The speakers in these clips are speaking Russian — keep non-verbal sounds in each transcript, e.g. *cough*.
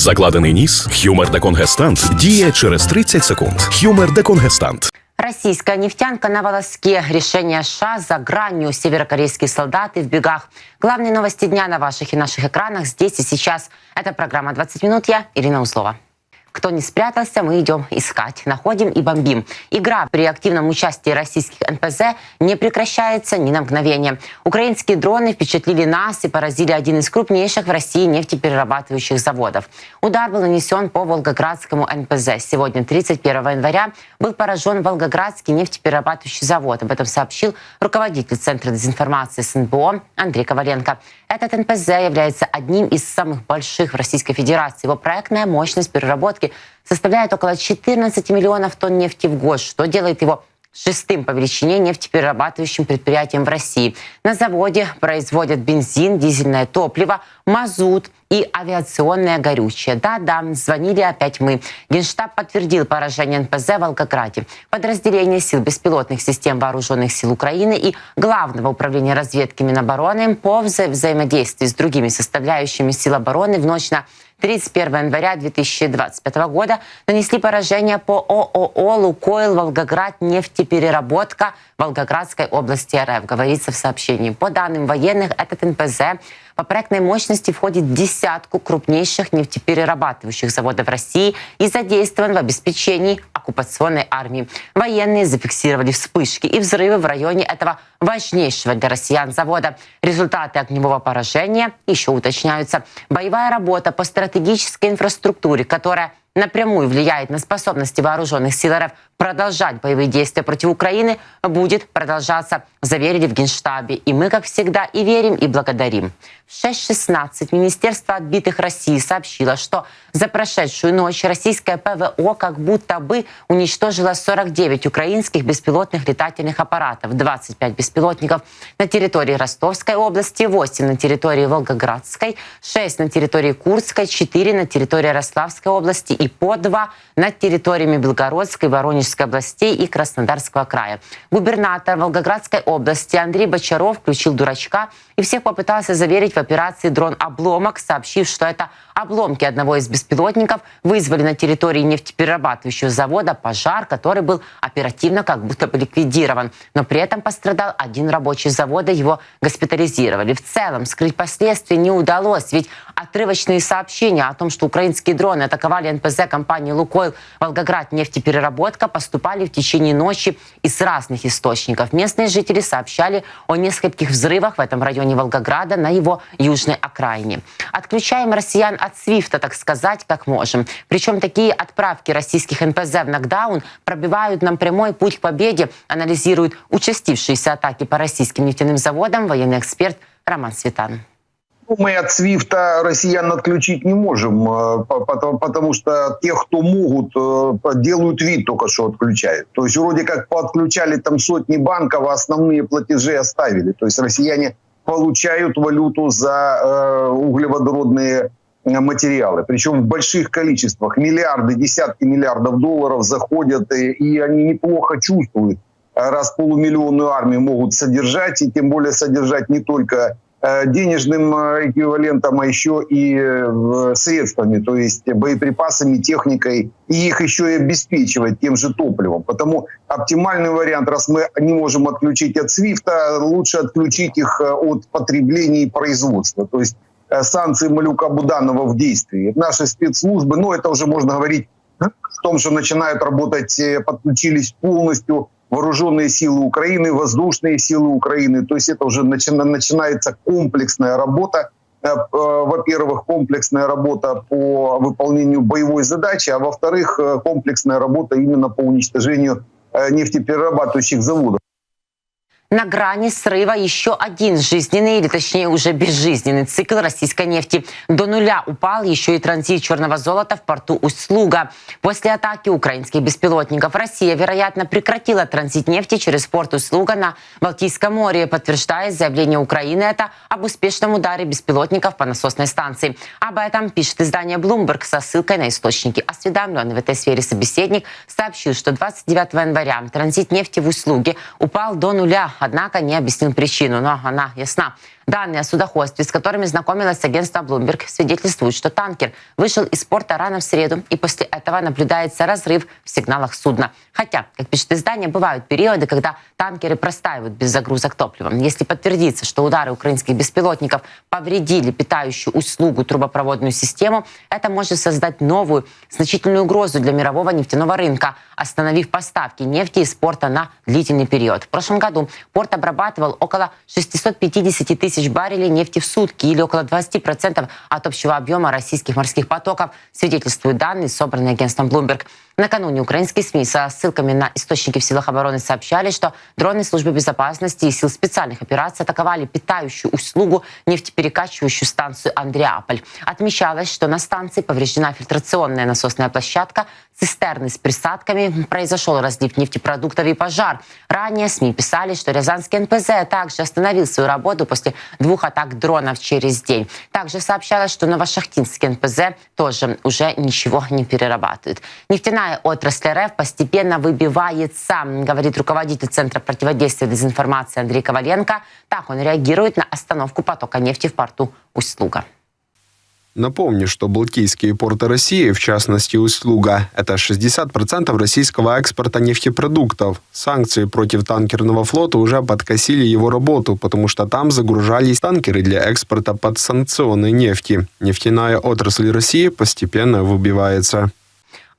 Закладений ніс, Хюмер деконгестант діє через 30 секунд. Хюмер деконгестант. Российская нефтянка на волоске. Решение США за гранью. Северокорейские солдаты в бегах. Главные новости дня на ваших и наших экранах здесь и сейчас. Это программа «20 минут». Я Ирина Узлова. Кто не спрятался, мы идем искать. Находим и бомбим. Игра при активном участии российских НПЗ не прекращается ни на мгновение. Украинские дроны впечатлили нас и поразили один из крупнейших в России нефтеперерабатывающих заводов. Удар был нанесен по Волгоградскому НПЗ. Сегодня, 31 января, был поражен Волгоградский нефтеперерабатывающий завод. Об этом сообщил руководитель Центра дезинформации СНБО Андрей Коваленко. Этот НПЗ является одним из самых больших в Российской Федерации. Его проектная мощность переработки составляет около 14 миллионов тонн нефти в год, что делает его шестым по величине нефтеперерабатывающим предприятием в России. На заводе производят бензин, дизельное топливо, мазут и авиационное горючее. Да-да, звонили опять мы. Генштаб подтвердил поражение НПЗ в Волгограде. Подразделение сил беспилотных систем вооруженных сил Украины и Главного управления разведки Минобороны по вза взаимодействию с другими составляющими сил обороны в ночь на 31 января 2025 года нанесли поражение по ООО «Лукойл Волгоград нефтепереработка» Волгоградской области РФ, говорится в сообщении. По данным военных, этот НПЗ по проектной мощности входит в десятку крупнейших нефтеперерабатывающих заводов России и задействован в обеспечении оккупационной армии. Военные зафиксировали вспышки и взрывы в районе этого важнейшего для россиян завода. Результаты огневого поражения еще уточняются. Боевая работа по стратегической инфраструктуре, которая напрямую влияет на способности вооруженных сил РФ продолжать боевые действия против Украины, будет продолжаться, заверили в Генштабе. И мы, как всегда, и верим, и благодарим. В 6.16 Министерство отбитых России сообщило, что за прошедшую ночь российское ПВО как будто бы уничтожило 49 украинских беспилотных летательных аппаратов, 25 беспилотников на территории Ростовской области, 8 на территории Волгоградской, 6 на территории Курской, 4 на территории Рославской области и по 2 над территориями Белгородской, Воронежской областей и Краснодарского края. Губернатор Волгоградской области Андрей Бочаров включил дурачка и всех попытался заверить в операции «Дрон Обломок», сообщив, что это обломки одного из беспилотников вызвали на территории нефтеперерабатывающего завода пожар, который был оперативно как будто бы ликвидирован. Но при этом пострадал один рабочий завода, его госпитализировали. В целом скрыть последствия не удалось, ведь отрывочные сообщения о том, что украинские дроны атаковали НПЗ компании «Лукойл» Волгоград нефтепереработка поступали в течение ночи из разных источников. Местные жители сообщали о нескольких взрывах в этом районе Волгограда на его южной окраине. Отключаем россиян от Свифта, так сказать, как можем. Причем такие отправки российских НПЗ в нокдаун пробивают нам прямой путь к победе, анализирует участившиеся атаки по российским нефтяным заводам военный эксперт Роман Светан. Мы от СВИФТа россиян отключить не можем, э, потому, что те, кто могут, э, делают вид только что отключают. То есть вроде как подключали там сотни банков, а основные платежи оставили. То есть россияне получают валюту за э, углеводородные материалы, причем в больших количествах, миллиарды, десятки миллиардов долларов заходят, и, они неплохо чувствуют, раз полумиллионную армию могут содержать, и тем более содержать не только денежным э, эквивалентом, а еще и э, средствами, то есть боеприпасами, техникой, и их еще и обеспечивать тем же топливом. Потому оптимальный вариант, раз мы не можем отключить от свифта, лучше отключить их от потребления и производства. То есть санкции Малюка Буданова в действии. Наши спецслужбы, ну это уже можно говорить в том, что начинают работать, подключились полностью вооруженные силы Украины, воздушные силы Украины. То есть это уже начина, начинается комплексная работа. Э, э, во-первых, комплексная работа по выполнению боевой задачи, а во-вторых, э, комплексная работа именно по уничтожению нефтеперерабатывающих заводов. На грани срыва еще один жизненный, или точнее уже безжизненный цикл российской нефти. До нуля упал еще и транзит черного золота в порту Усть-Слуга. После атаки украинских беспилотников Россия, вероятно, прекратила транзит нефти через порт Усть-Слуга на Балтийском море, подтверждая заявление Украины это об успешном ударе беспилотников по насосной станции. Об этом пишет издание Bloomberg со ссылкой на источники. Осведомленный в этой сфере собеседник сообщил, что 29 января транзит нефти в Усть-Слуге упал до нуля однако не объяснил причину, но она ясна. Данные о судоходстве, с которыми знакомилось агентство Bloomberg, свидетельствуют, что танкер вышел из порта рано в среду, и после этого наблюдается разрыв в сигналах судна. Хотя, как пишет издание, бывают периоды, когда танкеры простаивают без загрузок топливом. Если подтвердится, что удары украинских беспилотников повредили питающую услугу трубопроводную систему, это может создать новую значительную угрозу для мирового нефтяного рынка, остановив поставки нефти из порта на длительный период. В прошлом году порт обрабатывал около 650 тысяч баррелей нефти в сутки или около 20% от общего объема российских морских потоков, свидетельствуют данные, собранные агентством Bloomberg. Накануне украинские СМИ со ссылками на источники в силах обороны сообщали, что дроны службы безопасности и сил специальных операций атаковали питающую услугу нефтеперекачивающую станцию Андреаполь. Отмечалось, что на станции повреждена фильтрационная насосная площадка, цистерны с присадками, произошел разлив нефтепродуктов и пожар. Ранее СМИ писали, что Рязанский НПЗ также остановил свою работу после двух атак дронов через день. Также сообщалось, что Новошахтинский НПЗ тоже уже ничего не перерабатывает. Нефтяная отрасль РФ постепенно выбивается, говорит руководитель Центра противодействия дезинформации Андрей Коваленко. Так он реагирует на остановку потока нефти в порту Усть-Луга. Напомню, что Балтийские порты России, в частности Услуга, это 60% российского экспорта нефтепродуктов. Санкции против танкерного флота уже подкосили его работу, потому что там загружались танкеры для экспорта подсанкционной нефти. Нефтяная отрасль России постепенно выбивается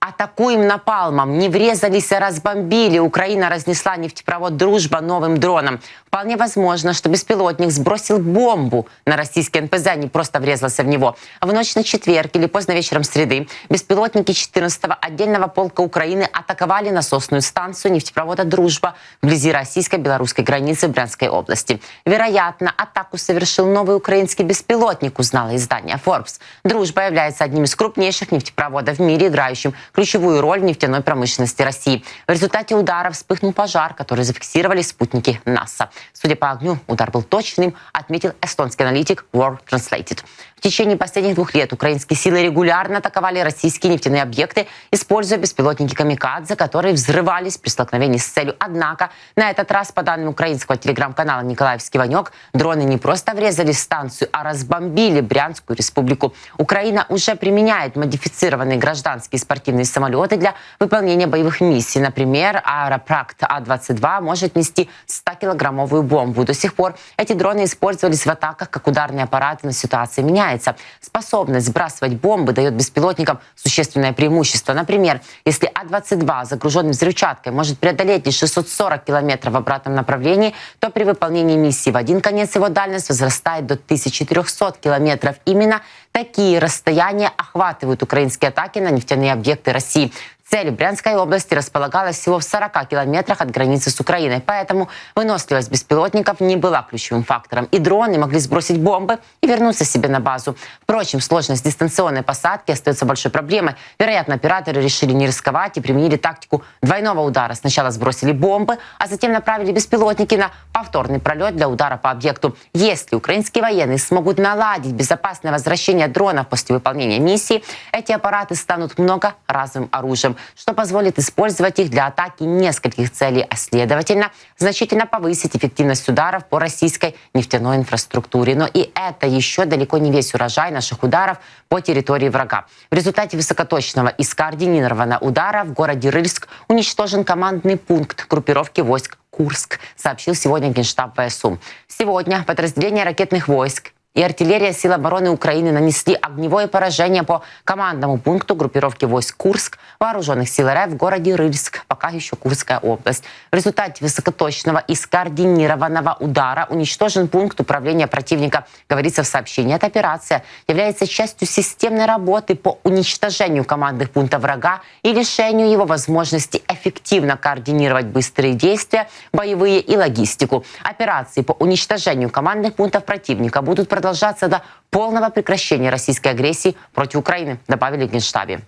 атакуем напалмом. Не врезались, а разбомбили. Украина разнесла нефтепровод «Дружба» новым дроном. Вполне возможно, что беспилотник сбросил бомбу на российский НПЗ, а не просто врезался в него. В ночь на четверг или поздно вечером среды беспилотники 14-го отдельного полка Украины атаковали насосную станцию нефтепровода «Дружба» вблизи российско-белорусской границы Брянской области. Вероятно, атаку совершил новый украинский беспилотник, узнало издание Forbes. «Дружба» является одним из крупнейших нефтепроводов в мире, играющим ключевую роль в нефтяной промышленности России. В результате удара вспыхнул пожар, который зафиксировали спутники НАСА. Судя по огню, удар был точным, отметил эстонский аналитик World Translated. В течение последних двух лет украинские силы регулярно атаковали российские нефтяные объекты, используя беспилотники «Камикадзе», которые взрывались при столкновении с целью. Однако на этот раз, по данным украинского телеграм-канала «Николаевский Ванек», дроны не просто врезали станцию, а разбомбили Брянскую республику. Украина уже применяет модифицированные гражданские спортивные самолеты для выполнения боевых миссий. Например, Аэропракт А-22 может нести 100-килограммовую бомбу. До сих пор эти дроны использовались в атаках как ударные аппараты, но ситуация меняется меняется. Способность сбрасывать бомбы дает беспилотникам существенное преимущество. Например, если А-22, загруженный взрывчаткой, может преодолеть лишь 640 километров в обратном направлении, то при выполнении миссии в один конец его дальность возрастает до 1300 километров. Именно такие расстояния охватывают украинские атаки на нефтяные объекты России. Цель Брянской области располагалась всего в 40 километрах от границы с Украиной, поэтому выносливость беспилотников не была ключевым фактором. И дроны могли сбросить бомбы и вернуться себе на базу. Впрочем, сложность дистанционной посадки остается большой проблемой. Вероятно, операторы решили не рисковать и применили тактику двойного удара. Сначала сбросили бомбы, а затем направили беспилотники на повторный пролет для удара по объекту. Если украинские военные смогут наладить безопасное возвращение дронов после выполнения миссии, эти аппараты станут многоразовым оружием что позволит использовать их для атаки нескольких целей, а следовательно, значительно повысить эффективность ударов по российской нефтяной инфраструктуре. Но и это еще далеко не весь урожай наших ударов по территории врага. В результате высокоточного и скоординированного удара в городе Рыльск уничтожен командный пункт группировки войск Курск, сообщил сегодня Генштаб ВСУ. Сегодня подразделение ракетных войск и артиллерия сил обороны Украины нанесли огневое поражение по командному пункту группировки войск Курск вооруженных сил РФ в городе Рыльск, пока еще Курская область. В результате высокоточного и скоординированного удара уничтожен пункт управления противника, говорится в сообщении. Эта операция является частью системной работы по уничтожению командных пунктов врага и лишению его возможности эффективно координировать быстрые действия, боевые и логистику. Операции по уничтожению командных пунктов противника будут продолжаться до полного прекращения российской агрессии против Украины, добавили в Генштабе.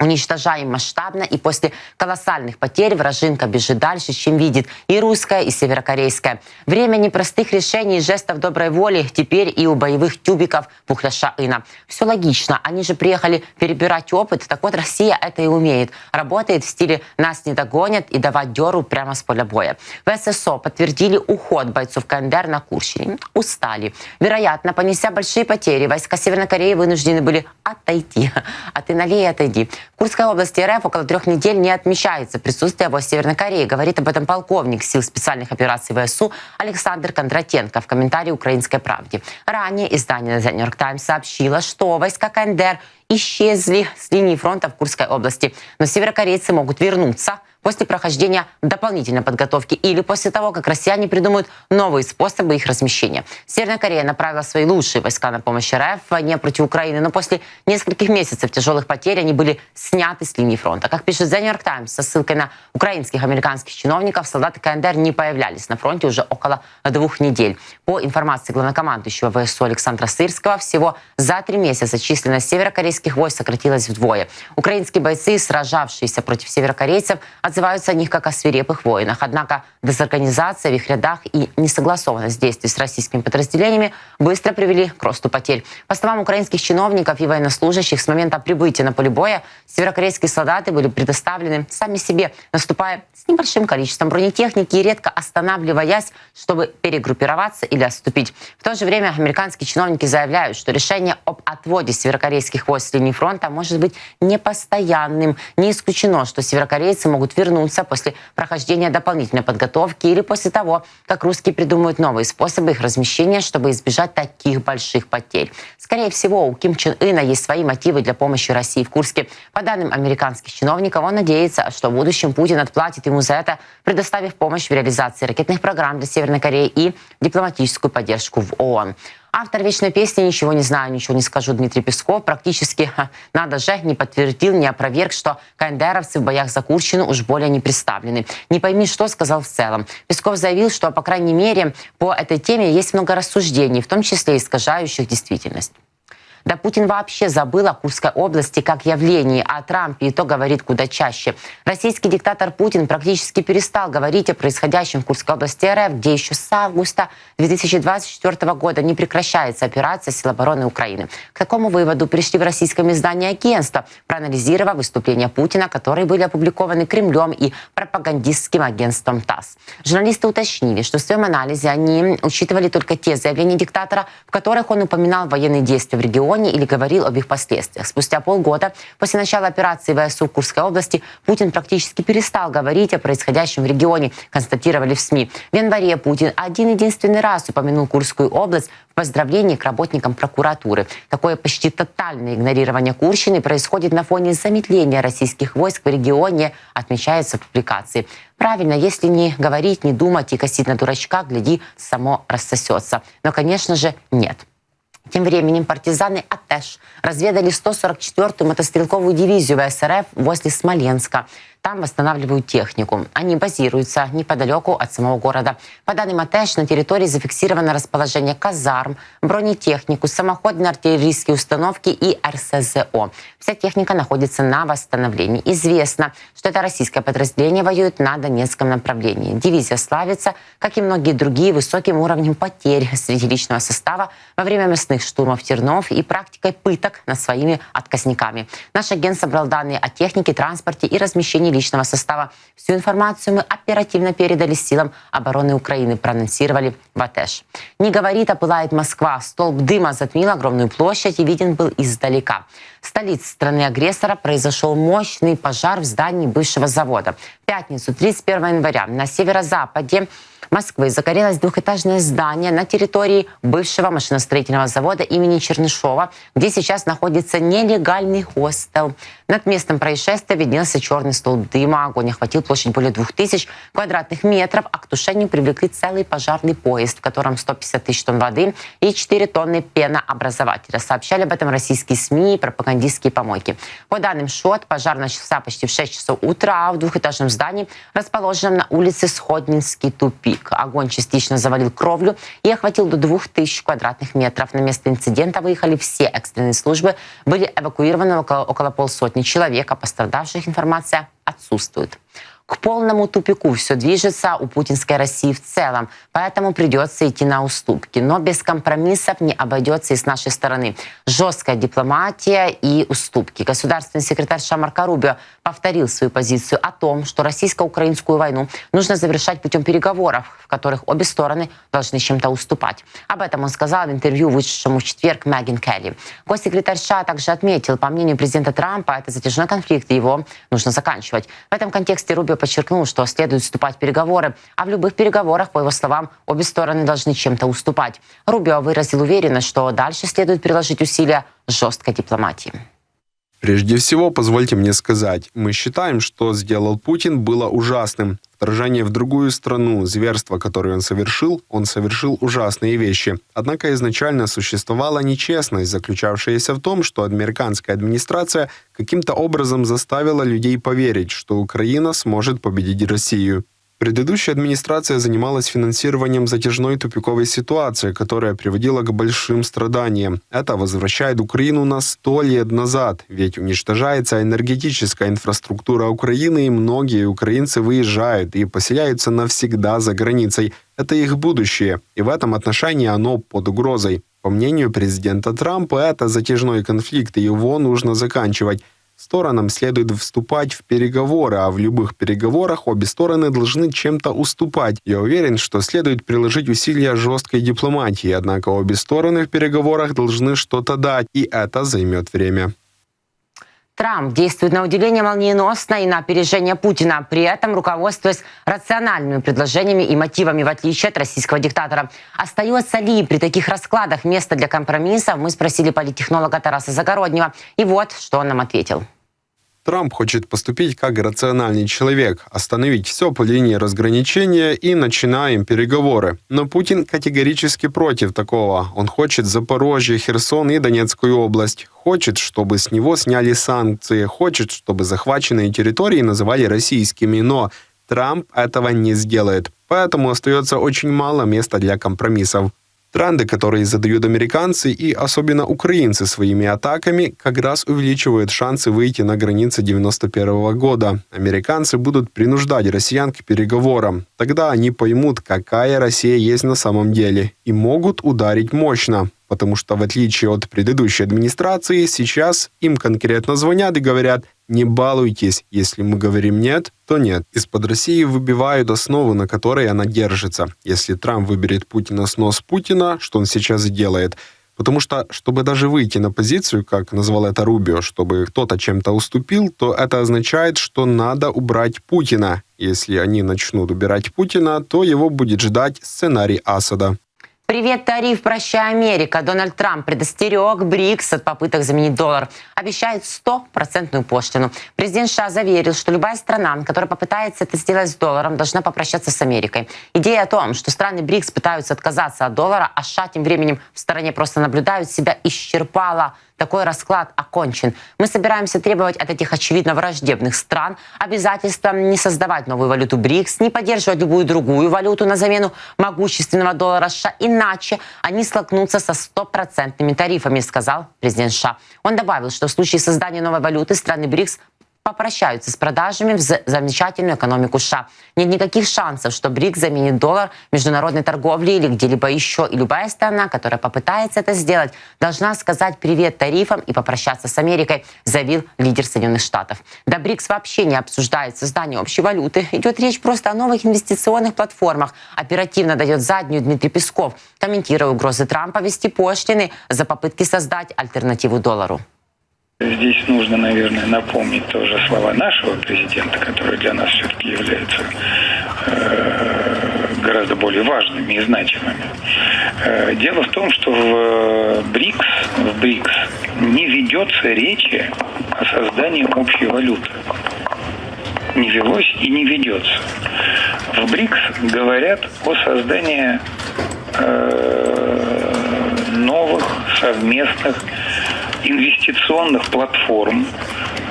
Уничтожаем масштабно, и после колоссальных потерь вражинка бежит дальше, чем видит и русская, и северокорейская. Время непростых решений и жестов доброй воли теперь и у боевых тюбиков Пухляша Ина. Все логично, они же приехали перебирать опыт, так вот Россия это и умеет. Работает в стиле «нас не догонят» и давать деру прямо с поля боя. В ССО подтвердили уход бойцов КНДР на Курщине. Устали. Вероятно, понеся большие потери, войска Северной Кореи вынуждены были отойти. А ты налей и отойди. В Курской области РФ около трех недель не отмечается присутствие войск Северной Кореи. Говорит об этом полковник сил специальных операций ВСУ Александр Кондратенко в комментарии «Украинской правде». Ранее издание The New York Times сообщило, что войска КНДР исчезли с линии фронта в Курской области. Но северокорейцы могут вернуться после прохождения дополнительной подготовки или после того, как россияне придумают новые способы их размещения. Северная Корея направила свои лучшие войска на помощь РФ в войне против Украины, но после нескольких месяцев тяжелых потерь они были сняты с линии фронта. Как пишет The New York Times со ссылкой на украинских американских чиновников, солдаты КНДР не появлялись на фронте уже около двух недель. По информации главнокомандующего ВСУ Александра Сырского, всего за три месяца численность северокорейских войск сократилась вдвое. Украинские бойцы, сражавшиеся против северокорейцев, отзываются о них как о свирепых воинах. Однако дезорганизация в их рядах и несогласованность действий с российскими подразделениями быстро привели к росту потерь. По словам украинских чиновников и военнослужащих, с момента прибытия на поле боя северокорейские солдаты были предоставлены сами себе, наступая с небольшим количеством бронетехники и редко останавливаясь, чтобы перегруппироваться или отступить. В то же время американские чиновники заявляют, что решение об отводе северокорейских войск с линии фронта может быть непостоянным. Не исключено, что северокорейцы могут вернуться после прохождения дополнительной подготовки или после того, как русские придумают новые способы их размещения, чтобы избежать таких больших потерь. Скорее всего, у Ким Чен Ына есть свои мотивы для помощи России в Курске. По данным американских чиновников, он надеется, что в будущем Путин отплатит ему за это, предоставив помощь в реализации ракетных программ для Северной Кореи и дипломатическую поддержку в ООН. Автор «Вечной песни» «Ничего не знаю, ничего не скажу» Дмитрий Песков практически, надо же, не подтвердил, не опроверг, что КНДРовцы в боях за Курщину уж более не представлены. Не пойми, что сказал в целом. Песков заявил, что, по крайней мере, по этой теме есть много рассуждений, в том числе искажающих действительность. Да Путин вообще забыл о Курской области как явлении, а Трампе и то говорит куда чаще. Российский диктатор Путин практически перестал говорить о происходящем в Курской области РФ, где еще с августа 2024 года не прекращается операция сил обороны Украины. К такому выводу пришли в российском издании агентства, проанализировав выступления Путина, которые были опубликованы Кремлем и пропагандистским агентством ТАСС. Журналисты уточнили, что в своем анализе они учитывали только те заявления диктатора, в которых он упоминал военные действия в регионе, регионе или говорил об их последствиях. Спустя полгода после начала операции ВСУ в Курской области Путин практически перестал говорить о происходящем в регионе, констатировали в СМИ. В январе Путин один-единственный раз упомянул Курскую область в поздравлении к работникам прокуратуры. Такое почти тотальное игнорирование Курщины происходит на фоне замедления российских войск в регионе, отмечается в публикации. Правильно, если не говорить, не думать и косить на дурачка, гляди, само рассосется. Но, конечно же, нет. Тем временем партизаны АТЭШ разведали 144-ю мотострелковую дивизию ВСРФ возле Смоленска. Там восстанавливают технику. Они базируются неподалеку от самого города. По данным АТЭШ, на территории зафиксировано расположение казарм, бронетехнику, самоходные артиллерийские установки и РСЗО. Вся техника находится на восстановлении. Известно, что это российское подразделение воюет на Донецком направлении. Дивизия славится, как и многие другие, высоким уровнем потерь среди личного состава во время мясных штурмов Тернов и практикой пыток над своими отказниками. Наш агент собрал данные о технике, транспорте и размещении личного состава. Всю информацию мы оперативно передали силам обороны Украины, проанонсировали в АТЭШ. Не говорит, а пылает Москва. Столб дыма затмил огромную площадь и виден был издалека. В столице страны-агрессора произошел мощный пожар в здании бывшего завода. В пятницу, 31 января, на северо-западе Москвы загорелось двухэтажное здание на территории бывшего машиностроительного завода имени Чернышова, где сейчас находится нелегальный хостел. Над местом происшествия виднелся черный столб дыма. Огонь охватил площадь более 2000 квадратных метров, а к тушению привлекли целый пожарный поезд, в котором 150 тысяч тонн воды и 4 тонны пенообразователя. Сообщали об этом российские СМИ и пропагандистские помойки. По данным ШОТ, пожар начался почти в 6 часов утра в двухэтажном здании, расположенном на улице Сходнинский тупик. Огонь частично завалил кровлю и охватил до 2000 квадратных метров. На место инцидента выехали все экстренные службы. Были эвакуированы около, около полсотни человек, а пострадавших информация отсутствует к полному тупику все движется у путинской России в целом. Поэтому придется идти на уступки. Но без компромиссов не обойдется и с нашей стороны. Жесткая дипломатия и уступки. Государственный секретарь Шамарка Рубио повторил свою позицию о том, что российско-украинскую войну нужно завершать путем переговоров, в которых обе стороны должны чем-то уступать. Об этом он сказал в интервью, вышедшему в четверг Мэггин Келли. Госсекретарь США также отметил, по мнению президента Трампа, это затяжной конфликт, его нужно заканчивать. В этом контексте Рубио подчеркнул, что следует вступать в переговоры, а в любых переговорах, по его словам, обе стороны должны чем-то уступать. Рубио выразил уверенность, что дальше следует приложить усилия жесткой дипломатии. Прежде всего, позвольте мне сказать, мы считаем, что сделал Путин, было ужасным. Вторжение в другую страну, зверство, которое он совершил, он совершил ужасные вещи. Однако изначально существовала нечестность, заключавшаяся в том, что американская администрация каким-то образом заставила людей поверить, что Украина сможет победить Россию. Предыдущая администрация занималась финансированием затяжной тупиковой ситуации, которая приводила к большим страданиям. Это возвращает Украину на сто лет назад, ведь уничтожается энергетическая инфраструктура Украины, и многие украинцы выезжают и поселяются навсегда за границей. Это их будущее, и в этом отношении оно под угрозой. По мнению президента Трампа, это затяжной конфликт, и его нужно заканчивать. Сторонам следует вступать в переговоры, а в любых переговорах обе стороны должны чем-то уступать. Я уверен, что следует приложить усилия жесткой дипломатии, однако обе стороны в переговорах должны что-то дать, и это займет время. Трамп действует на удивление молниеносно и на опережение Путина, при этом руководствуясь рациональными предложениями и мотивами, в отличие от российского диктатора. Остается ли при таких раскладах место для компромиссов, мы спросили политтехнолога Тараса Загороднего. И вот, что он нам ответил. Трамп хочет поступить как рациональный человек, остановить все по линии разграничения и начинаем переговоры. Но Путин категорически против такого. Он хочет Запорожье, Херсон и Донецкую область. Хочет, чтобы с него сняли санкции. Хочет, чтобы захваченные территории называли российскими. Но Трамп этого не сделает. Поэтому остается очень мало места для компромиссов. Тренды, которые задают американцы и особенно украинцы своими атаками, как раз увеличивают шансы выйти на границы 91 года. Американцы будут принуждать россиян к переговорам. Тогда они поймут, какая Россия есть на самом деле, и могут ударить мощно. Потому что, в отличие от предыдущей администрации, сейчас им конкретно звонят и говорят «не балуйтесь, если мы говорим нет, то нет». Из-под России выбивают основу, на которой она держится. Если Трамп выберет Путина с нос Путина, что он сейчас и делает, Потому что, чтобы даже выйти на позицию, как назвал это Рубио, чтобы кто-то чем-то уступил, то это означает, что надо убрать Путина. Если они начнут убирать Путина, то его будет ждать сценарий Асада. Привет, тариф, прощай, Америка. Дональд Трамп предостерег БРИКС от попыток заменить доллар. Обещает стопроцентную пошлину. Президент США заверил, что любая страна, которая попытается это сделать с долларом, должна попрощаться с Америкой. Идея о том, что страны БРИКС пытаются отказаться от доллара, а США тем временем в стороне просто наблюдают, себя исчерпала. Такой расклад окончен. Мы собираемся требовать от этих очевидно враждебных стран обязательства не создавать новую валюту БРИКС, не поддерживать любую другую валюту на замену могущественного доллара США, иначе они столкнутся со стопроцентными тарифами, сказал президент США. Он добавил, что в случае создания новой валюты страны БРИКС попрощаются с продажами в замечательную экономику США. Нет никаких шансов, что БРИК заменит доллар в международной торговле или где-либо еще. И любая страна, которая попытается это сделать, должна сказать привет тарифам и попрощаться с Америкой, заявил лидер Соединенных Штатов. Да БРИКС вообще не обсуждает создание общей валюты. Идет речь просто о новых инвестиционных платформах. Оперативно дает заднюю Дмитрий Песков, комментируя угрозы Трампа вести пошлины за попытки создать альтернативу доллару. Здесь нужно, наверное, напомнить тоже слова нашего президента, которые для нас все-таки являются э, гораздо более важными и значимыми. Э, дело в том, что в БРИКС, в БРИКС не ведется речи о создании общей валюты. Не велось и не ведется. В БРИКС говорят о создании э, новых совместных инвестиционных платформ,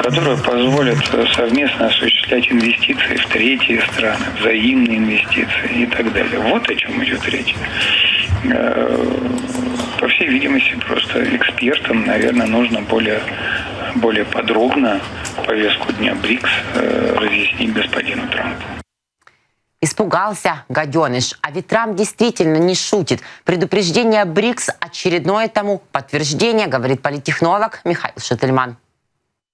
которые позволят э, совместно осуществлять инвестиции в третьи страны, взаимные инвестиции и так далее. Вот о чем идет речь. Э, по всей видимости, просто экспертам, наверное, нужно более, более подробно повестку дня БРИКС э, разъяснить господину Трампу. Испугался гаденыш. А ведь Трамп действительно не шутит. Предупреждение БРИКС – очередное тому подтверждение, говорит политтехнолог Михаил Шательман.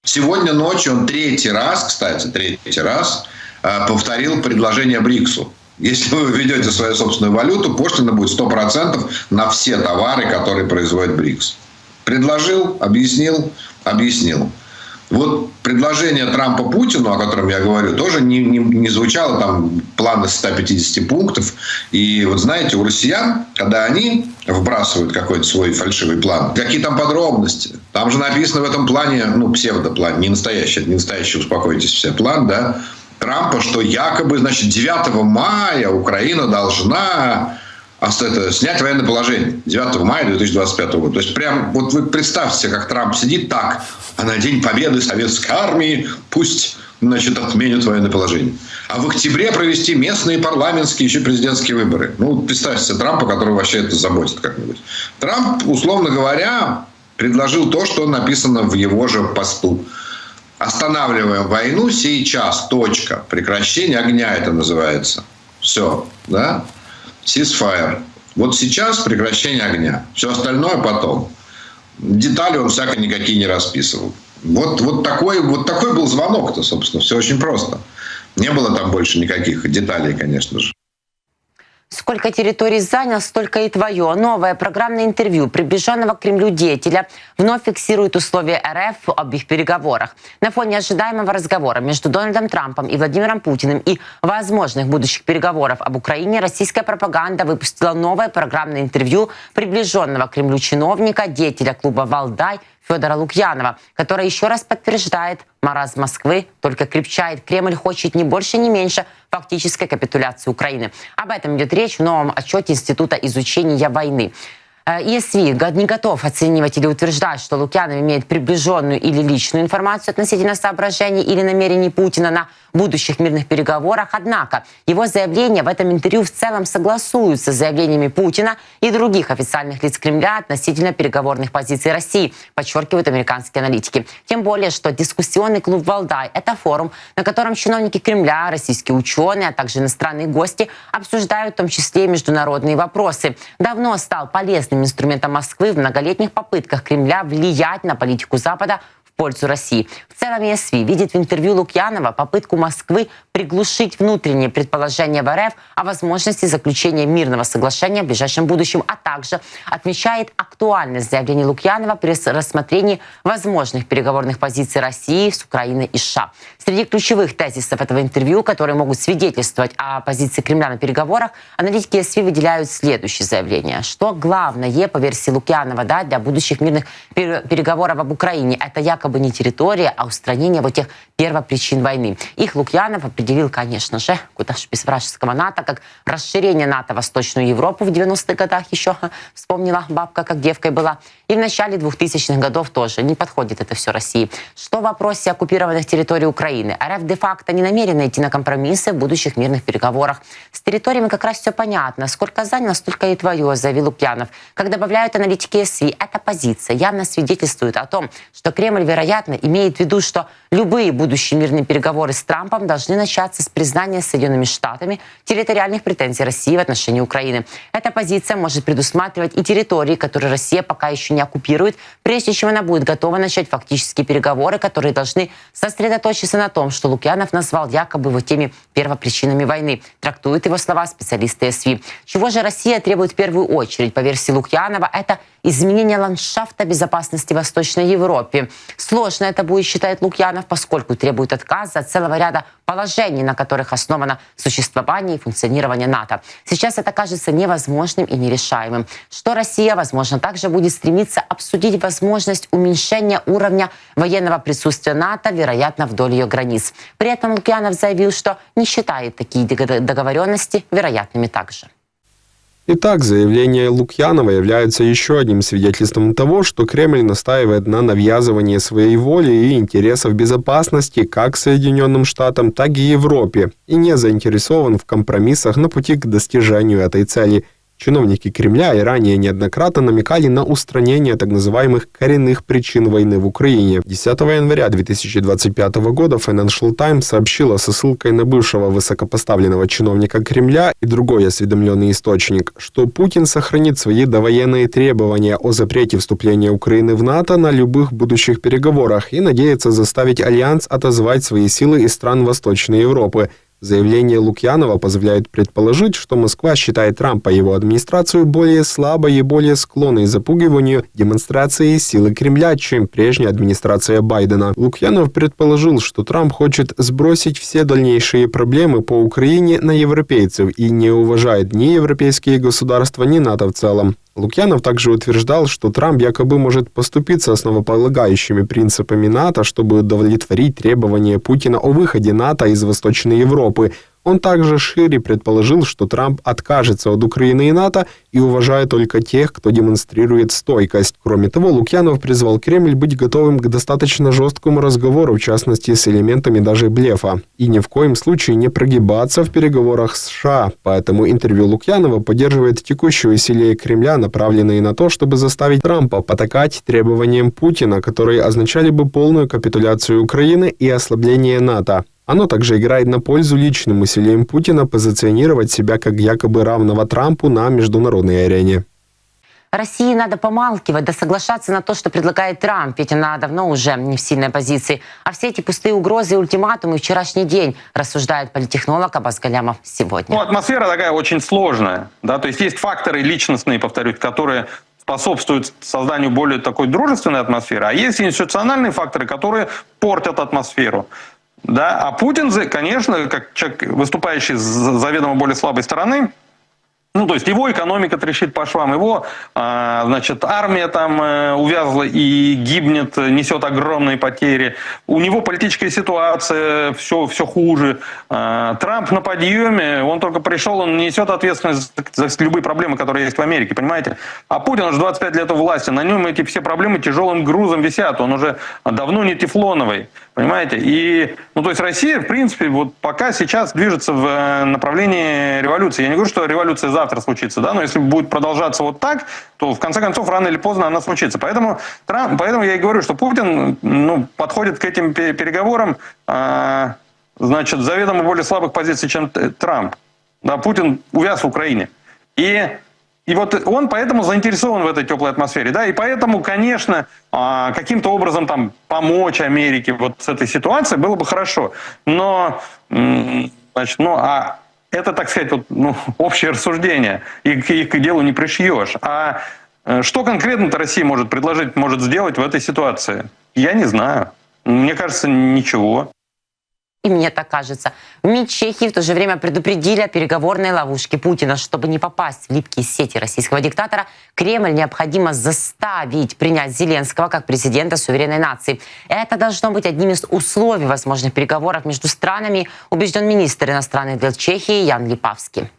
Сегодня ночью он третий раз, кстати, третий раз э, повторил предложение БРИКСу. Если вы введете свою собственную валюту, пошлина будет 100% на все товары, которые производит БРИКС. Предложил, объяснил, объяснил. Вот предложение Трампа Путину, о котором я говорю, тоже не, не, не звучало там план из 150 пунктов. И вот знаете, у россиян, когда они вбрасывают какой-то свой фальшивый план, какие там подробности? Там же написано в этом плане, ну, псевдоплан, не настоящий, не настоящий, успокойтесь все, план, да, Трампа, что якобы, значит, 9 мая Украина должна это, снять военное положение 9 мая 2025 года. То есть прям вот вы представьте как Трамп сидит так, а на День Победы Советской Армии пусть значит, отменят военное положение. А в октябре провести местные парламентские, еще президентские выборы. Ну, представьте Трампа, который вообще это заботит как-нибудь. Трамп, условно говоря, предложил то, что написано в его же посту. Останавливаем войну сейчас, точка. Прекращение огня это называется. Все, да? Ceasefire. Вот сейчас прекращение огня. Все остальное потом. Детали он всяко никакие не расписывал. Вот, вот, такой, вот такой был звонок-то, собственно. Все очень просто. Не было там больше никаких деталей, конечно же. Сколько территорий занял, столько и твое. Новое программное интервью приближенного к Кремлю деятеля вновь фиксирует условия РФ об их переговорах. На фоне ожидаемого разговора между Дональдом Трампом и Владимиром Путиным и возможных будущих переговоров об Украине российская пропаганда выпустила новое программное интервью приближенного к Кремлю чиновника, деятеля клуба «Валдай» Федора Лукьянова, которая еще раз подтверждает, маразм Москвы только крепчает. Кремль хочет не больше, не меньше фактической капитуляции Украины. Об этом идет речь в новом отчете Института изучения войны. ЕСВИ э, не готов оценивать или утверждать, что Лукьянов имеет приближенную или личную информацию относительно соображений или намерений Путина на будущих мирных переговорах. Однако его заявления в этом интервью в целом согласуются с заявлениями Путина и других официальных лиц Кремля относительно переговорных позиций России, подчеркивают американские аналитики. Тем более, что дискуссионный клуб «Валдай» — это форум, на котором чиновники Кремля, российские ученые, а также иностранные гости обсуждают в том числе международные вопросы. Давно стал полезным инструментом Москвы в многолетних попытках Кремля влиять на политику Запада пользу России. В целом ЕСВИ видит в интервью Лукьянова попытку Москвы приглушить внутренние предположения в РФ о возможности заключения мирного соглашения в ближайшем будущем, а также отмечает актуальность заявлений Лукьянова при рассмотрении возможных переговорных позиций России с Украиной и США. Среди ключевых тезисов этого интервью, которые могут свидетельствовать о позиции Кремля на переговорах, аналитики ЕСВИ выделяют следующее заявление, что главное по версии Лукьянова да, для будущих мирных переговоров об Украине это якобы якобы не территория, а устранение вот тех первопричин войны. Их Лукьянов определил, конечно же, куда же без вражеского НАТО, как расширение НАТО в Восточную Европу в 90-х годах еще вспомнила бабка, как девкой была. И в начале 2000-х годов тоже не подходит это все России. Что в вопросе оккупированных территорий Украины? РФ де-факто не намерена идти на компромиссы в будущих мирных переговорах. С территориями как раз все понятно. Сколько заняло, столько и твое, заявил Лукьянов. Как добавляют аналитики СВИ, эта позиция явно свидетельствует о том, что Кремль, вероятно, имеет в виду, что любые будущие мирные переговоры с Трампом должны начаться с признания Соединенными Штатами территориальных претензий России в отношении Украины. Эта позиция может предусматривать и территории, которые Россия пока еще не оккупирует, прежде чем она будет готова начать фактические переговоры, которые должны сосредоточиться на том, что Лукьянов назвал якобы его теми первопричинами войны. Трактуют его слова специалисты СВИ. Чего же Россия требует в первую очередь, по версии Лукьянова, это изменение ландшафта безопасности в Восточной Европе. Сложно это будет, считает Лукьянов, поскольку требует отказа от целого ряда положений, на которых основано существование и функционирование НАТО. Сейчас это кажется невозможным и нерешаемым. Что Россия, возможно, также будет стремиться обсудить возможность уменьшения уровня военного присутствия НАТО, вероятно, вдоль ее границ. При этом Лукьянов заявил, что не считает такие договоренности вероятными также. Итак, заявление Лукьянова является еще одним свидетельством того, что Кремль настаивает на навязывании своей воли и интересов безопасности как Соединенным Штатам, так и Европе, и не заинтересован в компромиссах на пути к достижению этой цели – Чиновники Кремля и ранее неоднократно намекали на устранение так называемых коренных причин войны в Украине. 10 января 2025 года Financial Times сообщила со ссылкой на бывшего высокопоставленного чиновника Кремля и другой осведомленный источник, что Путин сохранит свои довоенные требования о запрете вступления Украины в НАТО на любых будущих переговорах и надеется заставить Альянс отозвать свои силы из стран Восточной Европы – Заявление Лукьянова позволяет предположить, что Москва считает Трампа и его администрацию более слабой и более склонной запугиванию демонстрации силы Кремля, чем прежняя администрация Байдена. Лукьянов предположил, что Трамп хочет сбросить все дальнейшие проблемы по Украине на европейцев и не уважает ни европейские государства, ни НАТО в целом. Лукьянов также утверждал, что Трамп якобы может поступиться основополагающими принципами НАТО, чтобы удовлетворить требования Путина о выходе НАТО из Восточной Европы – он также шире предположил, что Трамп откажется от Украины и НАТО и уважает только тех, кто демонстрирует стойкость. Кроме того, Лукьянов призвал Кремль быть готовым к достаточно жесткому разговору, в частности, с элементами даже блефа, и ни в коем случае не прогибаться в переговорах с США. Поэтому интервью Лукьянова поддерживает текущие усилия Кремля, направленные на то, чтобы заставить Трампа потакать требованиям Путина, которые означали бы полную капитуляцию Украины и ослабление НАТО. Оно также играет на пользу личным усилиям Путина позиционировать себя как якобы равного Трампу на международной арене. России надо помалкивать, да соглашаться на то, что предлагает Трамп, ведь она давно уже не в сильной позиции. А все эти пустые угрозы и ультиматумы вчерашний день, рассуждает политтехнолог Абаз Галямов сегодня. Ну, атмосфера такая очень сложная. Да? То есть есть факторы личностные, повторюсь, которые способствуют созданию более такой дружественной атмосферы, а есть институциональные факторы, которые портят атмосферу. Да? А Путин, конечно, как человек, выступающий с заведомо более слабой стороны, ну, то есть его экономика трещит по швам, его, а, значит, армия там э, увязла и гибнет, несет огромные потери. У него политическая ситуация все, все хуже. А, Трамп на подъеме, он только пришел, он несет ответственность за любые проблемы, которые есть в Америке, понимаете? А Путин уже 25 лет у власти, на нем эти все проблемы тяжелым грузом висят, он уже давно не тефлоновый, понимаете? И, ну, то есть Россия, в принципе, вот пока сейчас движется в э, направлении революции. Я не говорю, что революция за завтра случится, да, но если будет продолжаться вот так, то в конце концов рано или поздно она случится. Поэтому, Трамп, поэтому я и говорю, что Путин ну, подходит к этим переговорам, а, значит, заведомо более слабых позиций, чем Трамп. Да, Путин увяз в Украине. И и вот он поэтому заинтересован в этой теплой атмосфере, да, и поэтому, конечно, а, каким-то образом там помочь Америке вот с этой ситуацией было бы хорошо, но, значит, ну, а это, так сказать, вот, ну, *laughs* общее рассуждение. Их, их к делу не пришьешь. А э, что конкретно Россия может предложить, может сделать в этой ситуации? Я не знаю. Мне кажется, ничего и мне так кажется. В МИД Чехии в то же время предупредили о переговорной ловушке Путина. Чтобы не попасть в липкие сети российского диктатора, Кремль необходимо заставить принять Зеленского как президента суверенной нации. Это должно быть одним из условий возможных переговоров между странами, убежден министр иностранных дел Чехии Ян Липавский.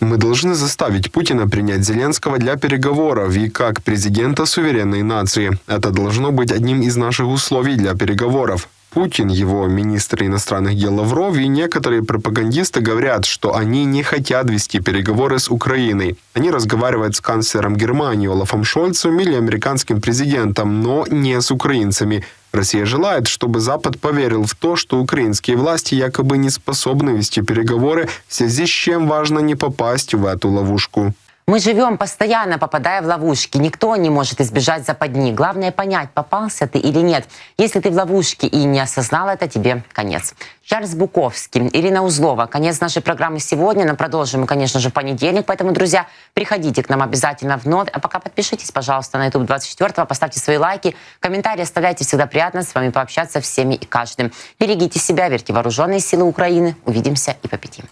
Мы должны заставить Путина принять Зеленского для переговоров и как президента суверенной нации. Это должно быть одним из наших условий для переговоров. Путин, его министр иностранных дел Лавров и некоторые пропагандисты говорят, что они не хотят вести переговоры с Украиной. Они разговаривают с канцлером Германии Олафом Шольцем или американским президентом, но не с украинцами. Россия желает, чтобы Запад поверил в то, что украинские власти якобы не способны вести переговоры, в связи с чем важно не попасть в эту ловушку. Мы живем постоянно, попадая в ловушки. Никто не может избежать западни. Главное понять, попался ты или нет. Если ты в ловушке и не осознал это, тебе конец. Чарльз Буковский, Ирина Узлова. Конец нашей программы сегодня. Но продолжим мы, конечно же, в понедельник. Поэтому, друзья, приходите к нам обязательно вновь. А пока подпишитесь, пожалуйста, на YouTube 24 поставьте свои лайки, комментарии оставляйте. Всегда приятно с вами пообщаться всеми и каждым. Берегите себя, верьте вооруженные силы Украины. Увидимся и победим.